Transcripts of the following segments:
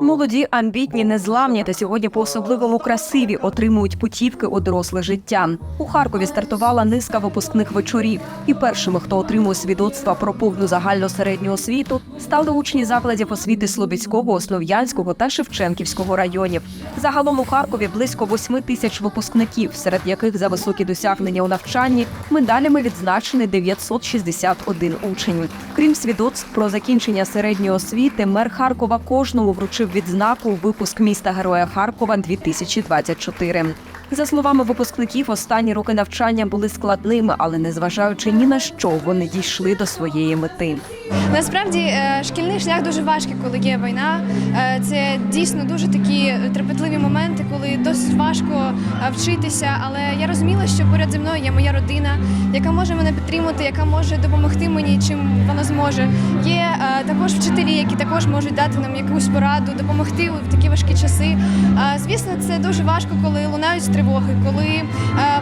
Молоді, амбітні, незламні та сьогодні по-особливому красиві отримують путівки у доросле життя. У Харкові стартувала низка випускних вечорів. І першими, хто отримує свідоцтва про повну загальну середню освіту, стали учні закладів освіти Слобідського, Основ'янського та Шевченківського районів. Загалом у Харкові близько 8 тисяч випускників, серед яких за високі досягнення у навчанні медалями відзначений 961 учень. Крім свідоцтв про закінчення середньої освіти, мер Харкова кожному вручив відзнаку випуск міста Героя Харкова 2024. За словами випускників, останні роки навчання були складними, але незважаючи ні на що, вони дійшли до своєї мети. Насправді е, шкільний шлях дуже важкий, коли є війна. Е, Це дійсно дуже такі трепетливі моменти, коли досить важко е, вчитися. Але я розуміла, що поряд зі мною є моя родина, яка може мене підтримати, яка може допомогти мені, чим вона зможе. Є е, також вчителі, які також можуть дати нам якусь пораду, допомогти в такі важкі часи. Е, Звісно, це дуже важко, коли лунають тривоги, коли е,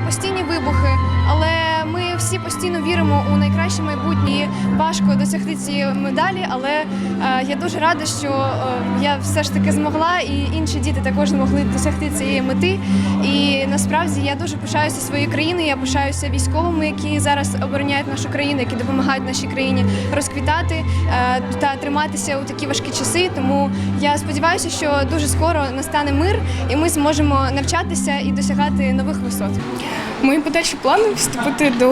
постійні вибухи. Але ми всі постійно віримо у найкраще майбутнє. Важко досягти цієї медалі, але я дуже рада, що я все ж таки змогла, і інші діти також змогли досягти цієї мети. І насправді я дуже пишаюся своєю країною. Я пишаюся військовими, які зараз обороняють нашу країну, які допомагають нашій країні розквітати е, та триматися у такі важкі часи. Тому я сподіваюся, що дуже скоро настане мир, і ми зможемо навчатися і досягати нових висот. Мої подальші плани вступити до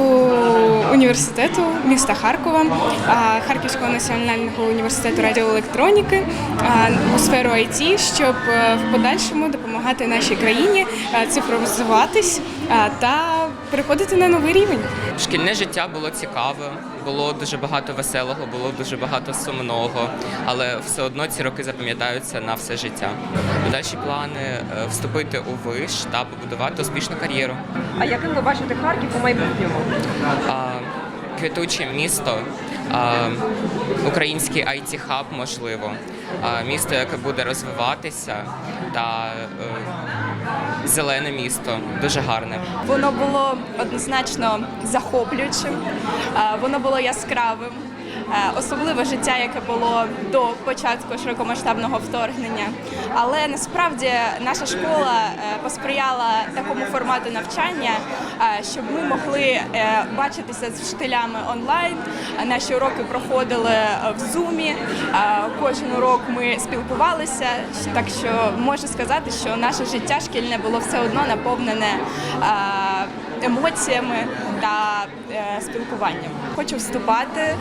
університету міста Харкова, Харківського національного університету радіоелектроніки у сферу IT, щоб е, в подальшому допомагати нашій країні е, цифровізуватись та переходити на новий рівень. Шкільне життя було цікаве, було дуже багато веселого, було дуже багато сумного, але все одно ці роки запам'ятаються на все життя. Дальші плани е, вступити у виш та побудувати успішну кар'єру. А яким ви бачите Харків у майбутньому? А, Квітуче місто, український it хаб можливо, місто, яке буде розвиватися, та е, зелене місто, дуже гарне. Воно було однозначно захоплюючим, е, воно було яскравим. Е, Особливе життя, яке було до початку широкомасштабного вторгнення. Але насправді наша школа е, посприяла такому формату навчання, е, щоб ми могли бачитися з вчителями онлайн. Наші уроки проходили в зумі. Кожен урок ми спілкувалися. Так що можу сказати, що наше життя шкільне було все одно наповнене емоціями та спілкуванням. Хочу вступати е,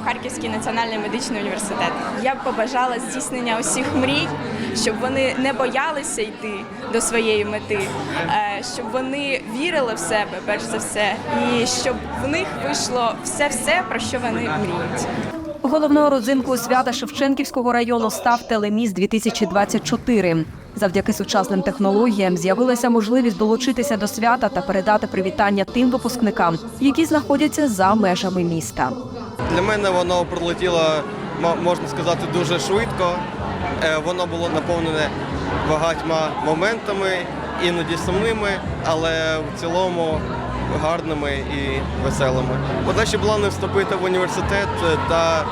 в Харківський національний медичний університет. Я б побажала здійснення усіх мрій, щоб вони не боялися йти до своєї мети, е, щоб вони вірили в себе, перш за все, і щоб в них вийшло все-все, про що вони мріють. Головною родзинкою свята Шевченківського району став телеміст 2024 Завдяки сучасним технологіям з'явилася можливість долучитися до свята та передати привітання тим випускникам, які знаходяться за межами міста. Для мене воно пролетіло, можна сказати, дуже швидко. Е, Воно було наповнене багатьма моментами, іноді сумними, але в цілому гарними і веселими. Подальші плани вступити в університет е, та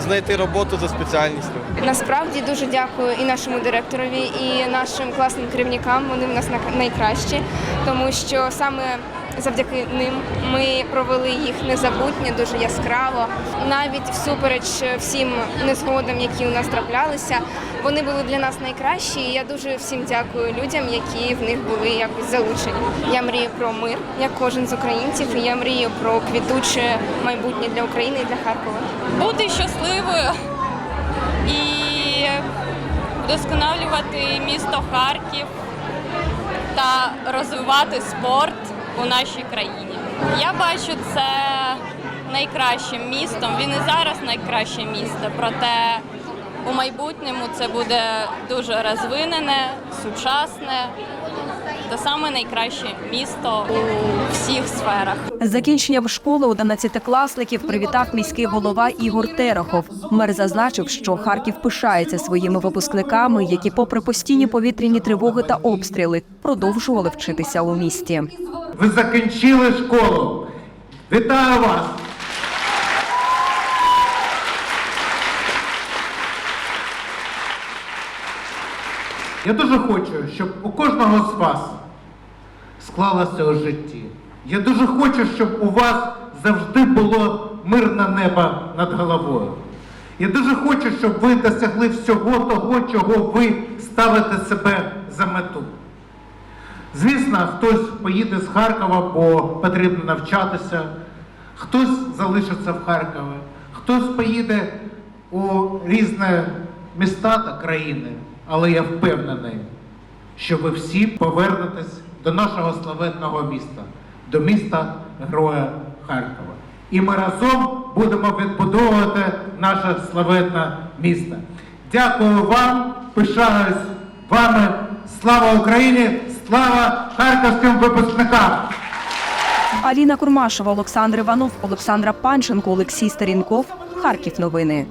знайти роботу за спеціальністю. Насправді дуже дякую і нашому директорові, і нашим класним керівникам. Вони в нас на- найкращі, тому що саме завдяки ним ми провели їх незабутнє, дуже яскраво. Навіть всупереч всім незгодам, які у нас траплялися, вони були для нас найкращі. І я дуже всім дякую людям, які в них були якось залучені. Я мрію про мир, як кожен з українців, і я мрію про квітуче майбутнє для України і для Харкова. бути щасливою і вдосконалювати місто Харків та розвивати спорт у нашій країні. Я бачу це найкращим містом. Він і зараз найкраще місто, проте у майбутньому це буде дуже розвинене, сучасне та саме найкраще місто у всіх сферах. З закінченням школи 11-класників привітав міський голова Ігор Терехов. Мер зазначив, що Харків пишається своїми випускниками, які, попри постійні повітряні тривоги та обстріли, продовжували вчитися у місті. Ви закінчили школу. Вітаю вас! Я дуже хочу, щоб у кожного з вас склалося у житті. Я дуже хочу, щоб у вас завжди було мирне небо над головою. Я дуже хочу, щоб ви досягли всього того, чого ви ставите себе за мету. Звісно, хтось поїде з Харкова, бо потрібно навчатися, хтось залишиться в Харкові, хтось поїде у різні міста та країни, але я впевнений, що ви всі повернетесь до нашого славетного міста, до міста Героя Харкова. І ми разом будемо відбудовувати наше славетне місто. Дякую вам, пишаюсь вами. Слава Україні! Слава харківським випускникам! Аліна Курмашева, Олександр Іванов, Олександра Панченко, Олексій Старінков. Харків новини.